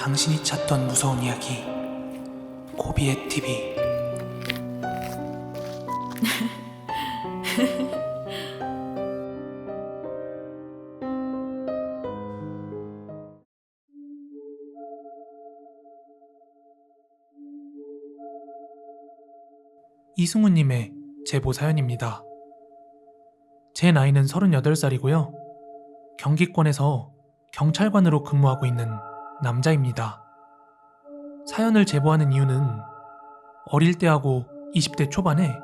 당신이 찾던 무서운 이야기 고비의 TV 이승우님의 제보 사연입니다. 제 나이는 38살이고요. 경기권에서 경찰관으로 근무하고 있는 남자입니다. 사연을 제보하는 이유는 어릴 때하고 20대 초반에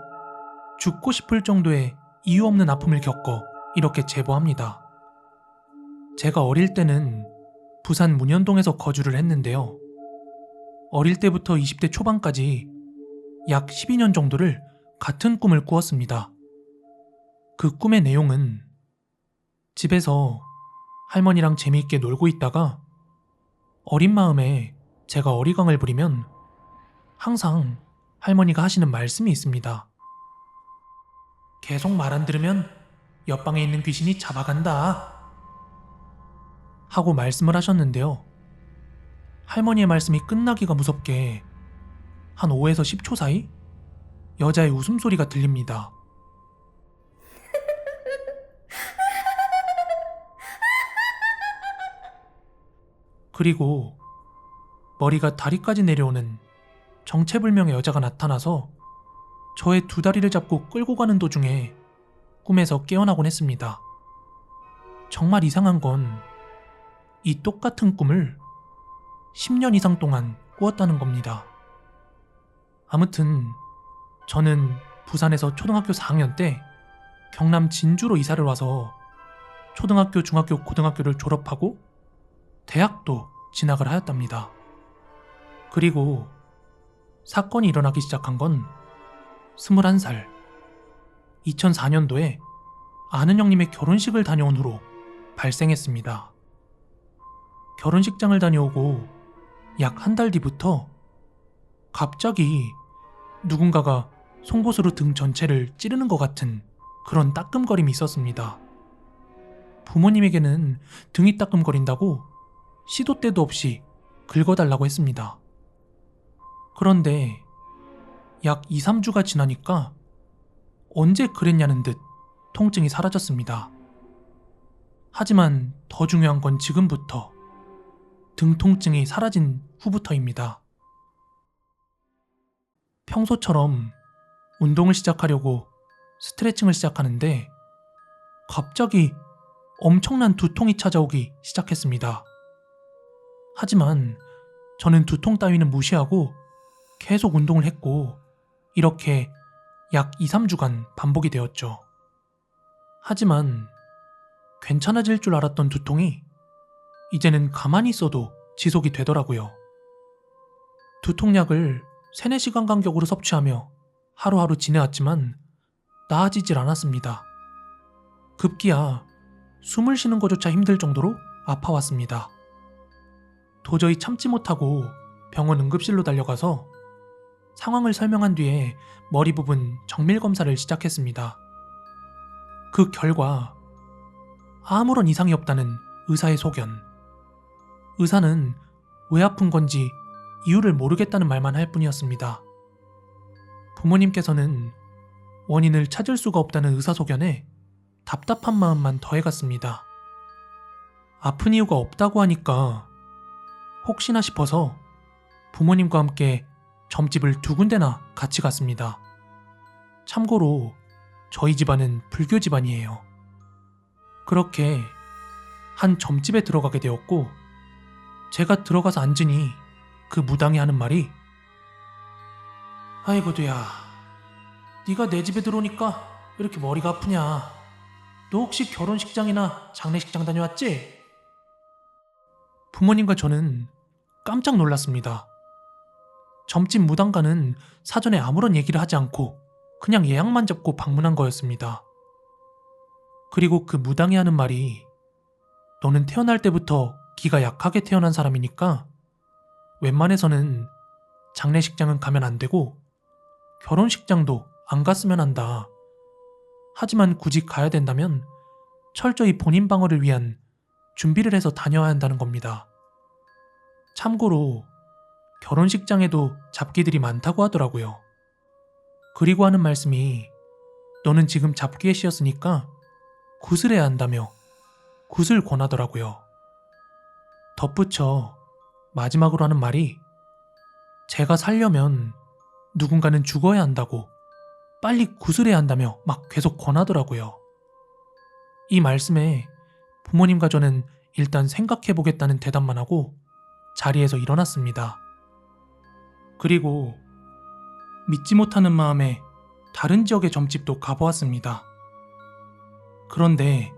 죽고 싶을 정도의 이유 없는 아픔을 겪어 이렇게 제보합니다. 제가 어릴 때는 부산 문현동에서 거주를 했는데요. 어릴 때부터 20대 초반까지 약 12년 정도를 같은 꿈을 꾸었습니다. 그 꿈의 내용은 집에서 할머니랑 재미있게 놀고 있다가 어린 마음에 제가 어리광을 부리면 항상 할머니가 하시는 말씀이 있습니다. 계속 말 안 들으면 옆방에 있는 귀신이 잡아간다. 하고 말씀을 하셨는데요. 할머니의 말씀이 끝나기가 무섭게 한 5에서 10초 사이 여자의 웃음소리가 들립니다. 그리고 머리가 다리까지 내려오는 정체불명의 여자가 나타나서 저의 두 다리를 잡고 끌고 가는 도중에 꿈에서 깨어나곤 했습니다. 정말 이상한 건 이 똑같은 꿈을 10년 이상 동안 꾸었다는 겁니다. 아무튼 저는 부산에서 초등학교 4학년 때 경남 진주로 이사를 와서 초등학교, 중학교, 고등학교를 졸업하고 대학도 진학을 하였답니다. 그리고 사건이 일어나기 시작한 건 21살 2004년도에 아는 형님의 결혼식을 다녀온 후로 발생했습니다. 결혼식장을 다녀오고 약 한 달 뒤부터 갑자기 누군가가 송곳으로 등 전체를 찌르는 것 같은 그런 따끔거림이 있었습니다. 부모님에게는 등이 따끔거린다고 시도 때도 없이 긁어달라고 했습니다. 그런데 약 2, 3주가 지나니까 언제 그랬냐는 듯 통증이 사라졌습니다. 하지만 더 중요한 건 지금부터 등 통증이 사라진 후부터입니다. 평소처럼 운동을 시작하려고 스트레칭을 시작하는데 갑자기 엄청난 두통이 찾아오기 시작했습니다. 하지만 저는 두통 따위는 무시하고 계속 운동을 했고 이렇게 약 2, 3주간 반복이 되었죠. 하지만 괜찮아질 줄 알았던 두통이 이제는 가만히 있어도 지속이 되더라고요. 두통약을 3, 4시간 간격으로 섭취하며 하루하루 지내왔지만 나아지질 않았습니다. 급기야 숨을 쉬는 것조차 힘들 정도로 아파왔습니다. 도저히 참지 못하고 병원 응급실로 달려가서 상황을 설명한 뒤에 머리 부분 정밀 검사를 시작했습니다. 그 결과 아무런 이상이 없다는 의사의 소견. 의사는 왜 아픈 건지 이유를 모르겠다는 말만 할 뿐이었습니다. 부모님께서는 원인을 찾을 수가 없다는 의사소견에 답답한 마음만 더해갔습니다. 아픈 이유가 없다고 하니까 혹시나 싶어서 부모님과 함께 점집을 두 군데나 같이 갔습니다. 참고로 저희 집안은 불교 집안이에요. 그렇게 한 점집에 들어가게 되었고 제가 들어가서 앉으니 그 무당이 하는 말이 아이고도야 네가 내 집에 들어오니까 왜 이렇게 머리가 아프냐 너 혹시 결혼식장이나 장례식장 다녀왔지? 부모님과 저는 깜짝 놀랐습니다. 점집 무당과는 사전에 아무런 얘기를 하지 않고 그냥 예약만 잡고 방문한 거였습니다. 그리고 그 무당이 하는 말이 너는 태어날 때부터 기가 약하게 태어난 사람이니까 웬만해서는 장례식장은 가면 안 되고 결혼식장도 안 갔으면 한다. 하지만 굳이 가야 된다면 철저히 본인 방어를 위한 준비를 해서 다녀야 한다는 겁니다. 참고로 결혼식장에도 잡기들이 많다고 하더라고요. 그리고 하는 말씀이 너는 지금 잡기에 씌었으니까 굿을 해야 한다며 굿을 권하더라고요. 덧붙여 마지막으로 하는 말이 제가 살려면 누군가는 죽어야 한다고 빨리 굿을 해야 한다며 막 계속 권하더라고요. 이 말씀에 부모님과 저는 일단 생각해 보겠다는 대답만 하고 자리에서 일어났습니다. 그리고 믿지 못하는 마음에 다른 지역의 점집도 가보았습니다. 그런데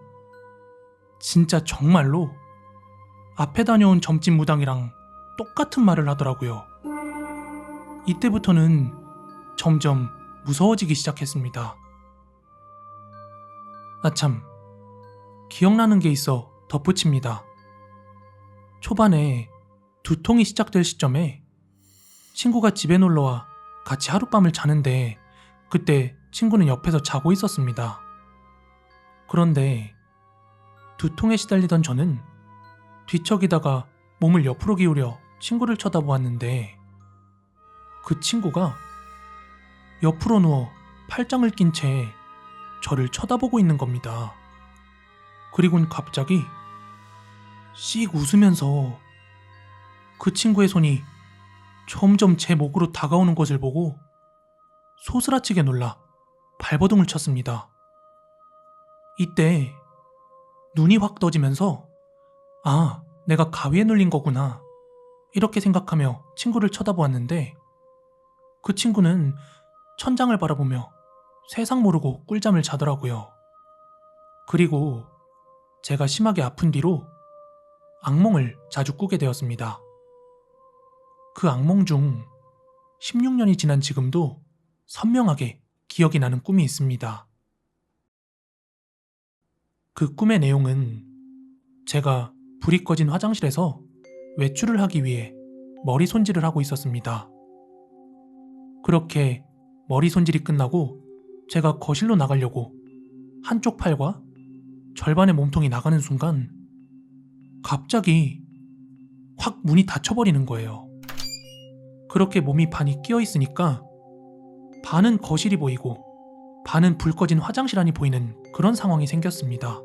진짜 정말로 앞에 다녀온 점집 무당이랑 똑같은 말을 하더라고요. 이때부터는 점점 무서워지기 시작했습니다. 아참, 기억나는 게 있어 덧붙입니다. 초반에 두통이 시작될 시점에 친구가 집에 놀러와 같이 하룻밤을 자는데 그때 친구는 옆에서 자고 있었습니다. 그런데 두통에 시달리던 저는 뒤척이다가 몸을 옆으로 기울여 친구를 쳐다보았는데 그 친구가 옆으로 누워 팔짱을 낀 채 저를 쳐다보고 있는 겁니다. 그리곤 갑자기 씩 웃으면서 그 친구의 손이 점점 제 목으로 다가오는 것을 보고 소스라치게 놀라 발버둥을 쳤습니다. 이때 눈이 확 떠지면서 아, 내가 가위에 눌린 거구나. 이렇게 생각하며 친구를 쳐다보았는데 그 친구는 천장을 바라보며 세상 모르고 꿀잠을 자더라고요. 그리고 제가 심하게 아픈 뒤로 악몽을 자주 꾸게 되었습니다. 그 악몽 중 16년이 지난 지금도 선명하게 기억이 나는 꿈이 있습니다. 그 꿈의 내용은 제가 불이 꺼진 화장실에서 외출을 하기 위해 머리 손질을 하고 있었습니다. 그렇게 머리 손질이 끝나고 제가 거실로 나가려고 한쪽 팔과 절반의 몸통이 나가는 순간 갑자기 확 문이 닫혀버리는 거예요. 그렇게 몸이 반이 끼어 있으니까 반은 거실이 보이고 반은 불 꺼진 화장실 안이 보이는 그런 상황이 생겼습니다.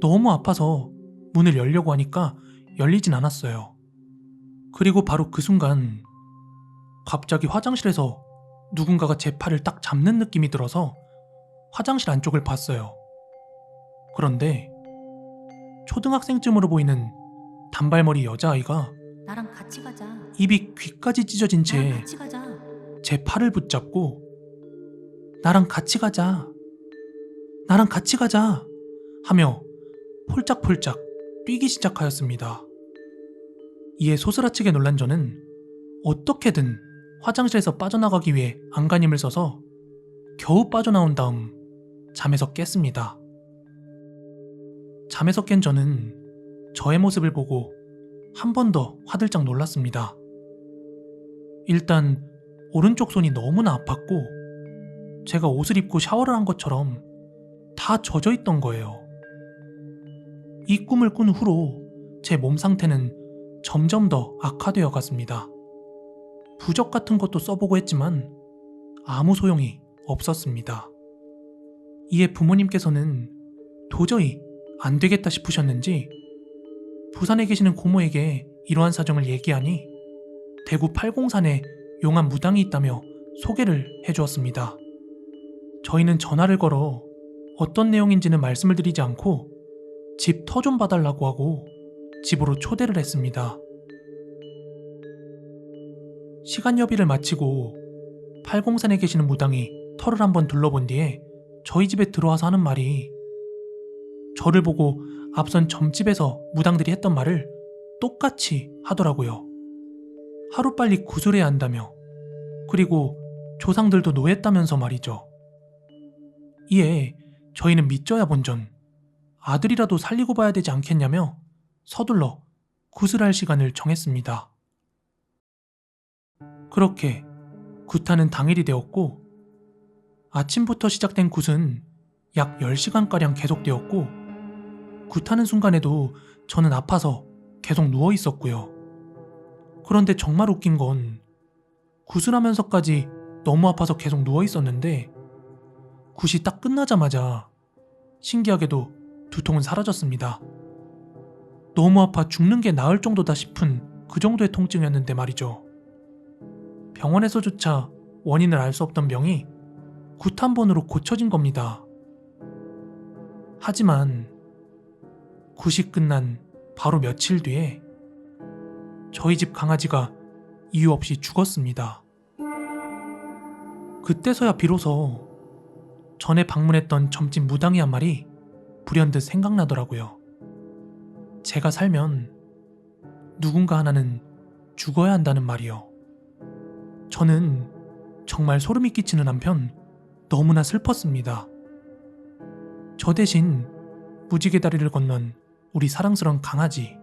너무 아파서 문을 열려고 하니까 열리진 않았어요. 그리고 바로 그 순간 갑자기 화장실에서 누군가가 제 팔을 딱 잡는 느낌이 들어서 화장실 안쪽을 봤어요. 그런데 초등학생쯤으로 보이는 단발머리 여자아이가 나랑 같이 가자. 입이 귀까지 찢어진 나랑 채 같이 가자. 제 팔을 붙잡고 나랑 같이 가자. 나랑 같이 가자. 하며 폴짝폴짝 뛰기 시작하였습니다. 이에 소스라치게 놀란 저는 어떻게든 화장실에서 빠져나가기 위해 안간힘을 써서 겨우 빠져나온 다음 잠에서 깼습니다. 잠에서 깬 저는 저의 모습을 보고 한 번 더 화들짝 놀랐습니다. 일단 오른쪽 손이 너무나 아팠고 제가 옷을 입고 샤워를 한 것처럼 다 젖어 있던 거예요. 이 꿈을 꾼 후로 제 몸 상태는 점점 더 악화되어 갔습니다. 부적 같은 것도 써보고 했지만 아무 소용이 없었습니다. 이에 부모님께서는 도저히 안 되겠다 싶으셨는지 부산에 계시는 고모에게 이러한 사정을 얘기하니 대구 팔공산에 용한 무당이 있다며 소개를 해주었습니다. 저희는 전화를 걸어 어떤 내용인지는 말씀을 드리지 않고 집 터 좀 봐달라고 하고 집으로 초대를 했습니다. 시간 여비를 마치고 팔공산에 계시는 무당이 터를 한번 둘러본 뒤에 저희 집에 들어와서 하는 말이 저를 보고 앞선 점집에서 무당들이 했던 말을 똑같이 하더라고요. 하루빨리 구술해야 한다며 그리고 조상들도 노했다면서 말이죠. 이에 저희는 믿져야 본전 아들이라도 살리고 봐야 되지 않겠냐며 서둘러 구슬할 시간을 정했습니다. 그렇게 굿하는 당일이 되었고 아침부터 시작된 굿은 약 10시간가량 계속되었고 굿하는 순간에도 저는 아파서 계속 누워 있었고요. 그런데 정말 웃긴 건 구슬하면서까지 너무 아파서 계속 누워 있었는데 굿이 딱 끝나자마자 신기하게도 두통은 사라졌습니다. 너무 아파 죽는 게 나을 정도다 싶은 그 정도의 통증이었는데 말이죠. 병원에서조차 원인을 알 수 없던 병이 굿 한 번으로 고쳐진 겁니다. 하지만 굿이 끝난 바로 며칠 뒤에 저희 집 강아지가 이유 없이 죽었습니다. 그때서야 비로소 전에 방문했던 점집 무당이 한 말이 불현듯 생각나더라고요. 제가 살면 누군가 하나는 죽어야 한다는 말이요. 저는 정말 소름이 끼치는 한편 너무나 슬펐습니다. 저 대신 무지개 다리를 건넌 우리 사랑스러운 강아지.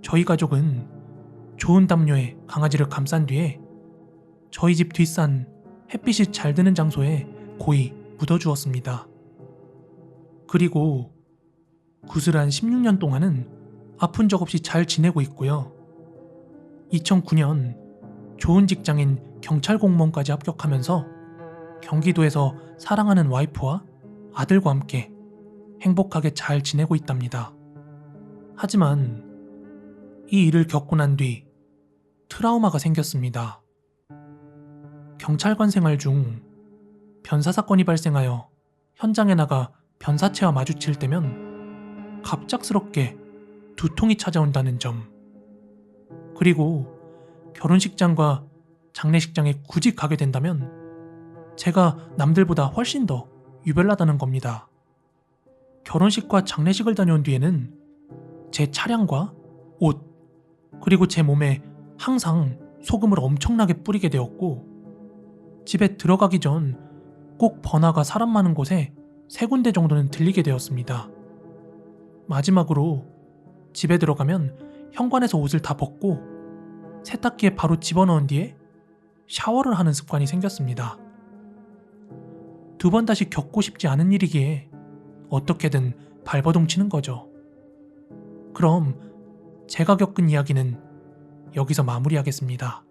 저희 가족은 좋은 담요에 강아지를 감싼 뒤에 저희 집 뒷산 햇빛이 잘 드는 장소에 고이 묻어주었습니다. 그리고 구슬한 16년 동안은 아픈 적 없이 잘 지내고 있고요. 2009년 좋은 직장인 경찰 공무원까지 합격하면서 경기도에서 사랑하는 와이프와 아들과 함께 행복하게 잘 지내고 있답니다. 하지만 이 일을 겪고 난 뒤 트라우마가 생겼습니다. 경찰관 생활 중 변사 사건이 발생하여 현장에 나가 변사체와 마주칠 때면 갑작스럽게 두통이 찾아온다는 점. 그리고 결혼식장과 장례식장에 굳이 가게 된다면 제가 남들보다 훨씬 더 유별나다는 겁니다. 결혼식과 장례식을 다녀온 뒤에는 제 차량과 옷, 그리고 제 몸에 항상 소금을 엄청나게 뿌리게 되었고, 집에 들어가기 전 꼭 번화가 사람 많은 곳에 세 군데 정도는 들리게 되었습니다. 마지막으로 집에 들어가면 현관에서 옷을 다 벗고 세탁기에 바로 집어넣은 뒤에 샤워를 하는 습관이 생겼습니다. 두 번 다시 겪고 싶지 않은 일이기에 어떻게든 발버둥 치는 거죠. 그럼 제가 겪은 이야기는 여기서 마무리하겠습니다.